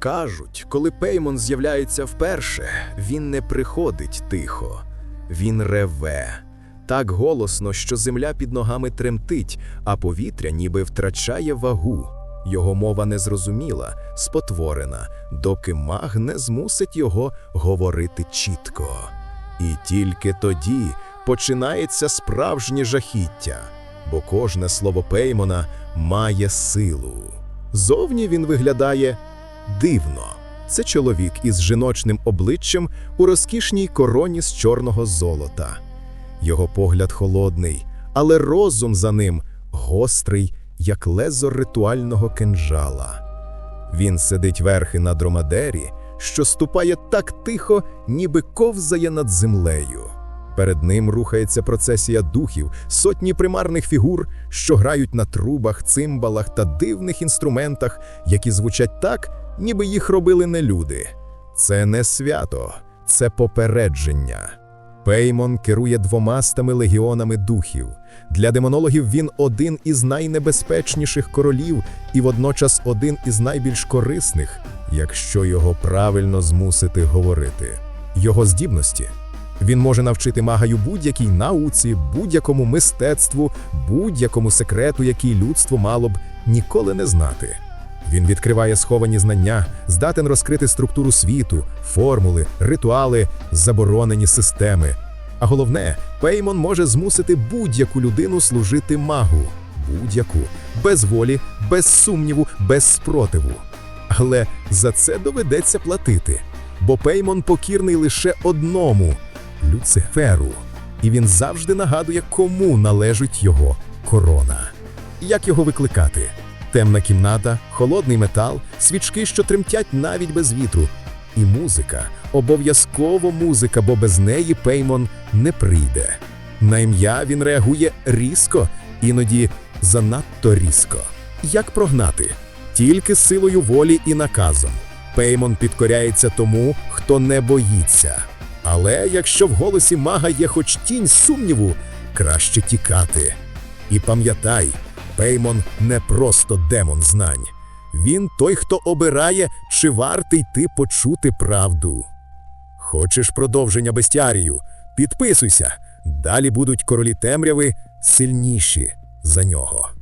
Кажуть, коли Пеймон з'являється вперше, він не приходить тихо, він реве. Так голосно, що земля під ногами тремтить, а повітря ніби втрачає вагу. Його мова незрозуміла, спотворена, доки маг не змусить його говорити чітко. І тільки тоді починається справжнє жахіття, бо кожне слово Пеймона має силу. Зовні він виглядає дивно. Це чоловік із жіночним обличчям у розкішній короні з чорного золота. Його погляд холодний, але розум за ним гострий, як лезо ритуального кинжала. Він сидить верхи на дромадері, що ступає так тихо, ніби ковзає над землею. Перед ним рухається процесія духів, сотні примарних фігур, що грають на трубах, цимбалах та дивних інструментах, які звучать так, ніби їх робили не люди. Це не свято, це попередження. Пеймон керує двомастами легіонами духів. Для демонологів він один із найнебезпечніших королів і водночас один із найбільш корисних, якщо його правильно змусити говорити. Його здібності він може навчити магаю будь-якій науці, будь-якому мистецтву, будь-якому секрету, який людство мало б ніколи не знати. Він відкриває сховані знання, здатен розкрити структуру світу, формули, ритуали, заборонені системи. А головне, Пеймон може змусити будь-яку людину служити магу, будь-яку, без волі, без сумніву, без спротиву. Але за це доведеться платити, бо Пеймон покірний лише одному Люциферу, і він завжди нагадує, кому належить його корона. Як його викликати? Темна кімната, холодний метал, свічки, що тремтять навіть без вітру. І музика, обов'язково музика, бо без неї Пеймон не прийде. На ім'я він реагує різко, іноді занадто різко. Як прогнати? Тільки силою волі і наказом. Пеймон підкоряється тому, хто не боїться. Але якщо в голосі мага є хоч тінь сумніву, краще тікати. І пам'ятай, Пеймон не просто демон знань. Він той, хто обирає, чи вартий ти почути правду. Хочеш продовження бестіарію? Підписуйся. Далі будуть королі темряви сильніші за нього.